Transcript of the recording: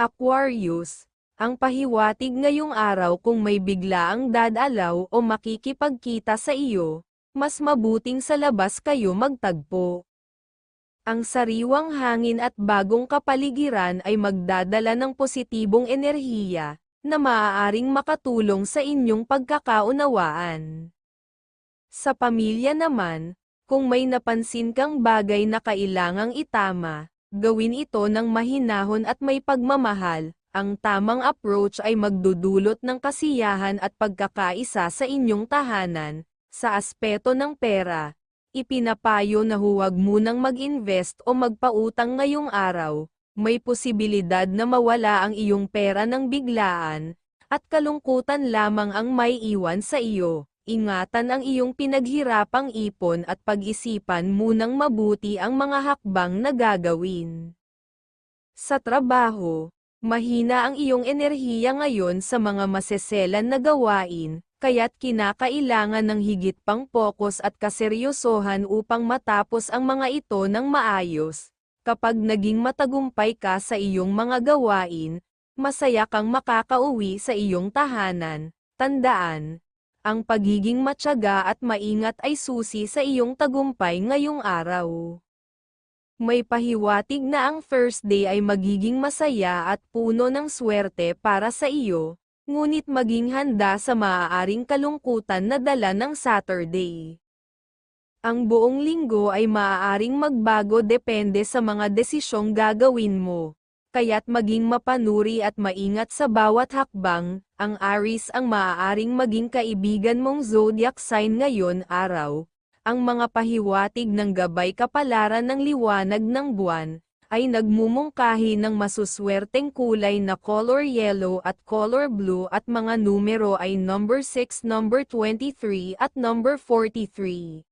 Aquarius, ang pahiwatig ngayong araw kung may biglaang dadalaw o makikipagkita sa iyo, mas mabuting sa labas kayo magtagpo. Ang sariwang hangin at bagong kapaligiran ay magdadala ng positibong enerhiya, na maaaring makatulong sa inyong pagkakaunawaan. Sa pamilya naman, kung may napansin kang bagay na kailangang itama, gawin ito ng mahinahon at may pagmamahal, ang tamang approach ay magdudulot ng kasiyahan at pagkakaisa sa inyong tahanan, sa aspeto ng pera. Ipinapayo na huwag munang mag-invest o magpautang ngayong araw, may posibilidad na mawala ang iyong pera ng biglaan, at kalungkutan lamang ang may iwan sa iyo. Ingatan ang iyong pinaghirapang ipon at pag-isipan munang mabuti ang mga hakbang na gagawin. Sa trabaho, mahina ang iyong enerhiya ngayon sa mga maseselan na gawain, kaya't kinakailangan ng higit pang pokus at kaseryosohan upang matapos ang mga ito ng maayos. Kapag naging matagumpay ka sa iyong mga gawain, masaya kang makakauwi sa iyong tahanan. Tandaan, ang pagiging matyaga at maingat ay susi sa iyong tagumpay ngayong araw. May pahiwatig na ang first day ay magiging masaya at puno ng swerte para sa iyo, ngunit maging handa sa maaaring kalungkutan na dala ng Saturday. Ang buong linggo ay maaaring magbago depende sa mga desisyong gagawin mo. Kaya't maging mapanuri at maingat sa bawat hakbang, ang Aries ang maaaring maging kaibigan mong zodiac sign ngayon araw. Ang mga pahiwatig ng gabay kapalaran ng liwanag ng buwan, ay nagmumungkahi ng masuswerteng kulay na color yellow at color blue at mga numero ay number 6, number 23 at number 43.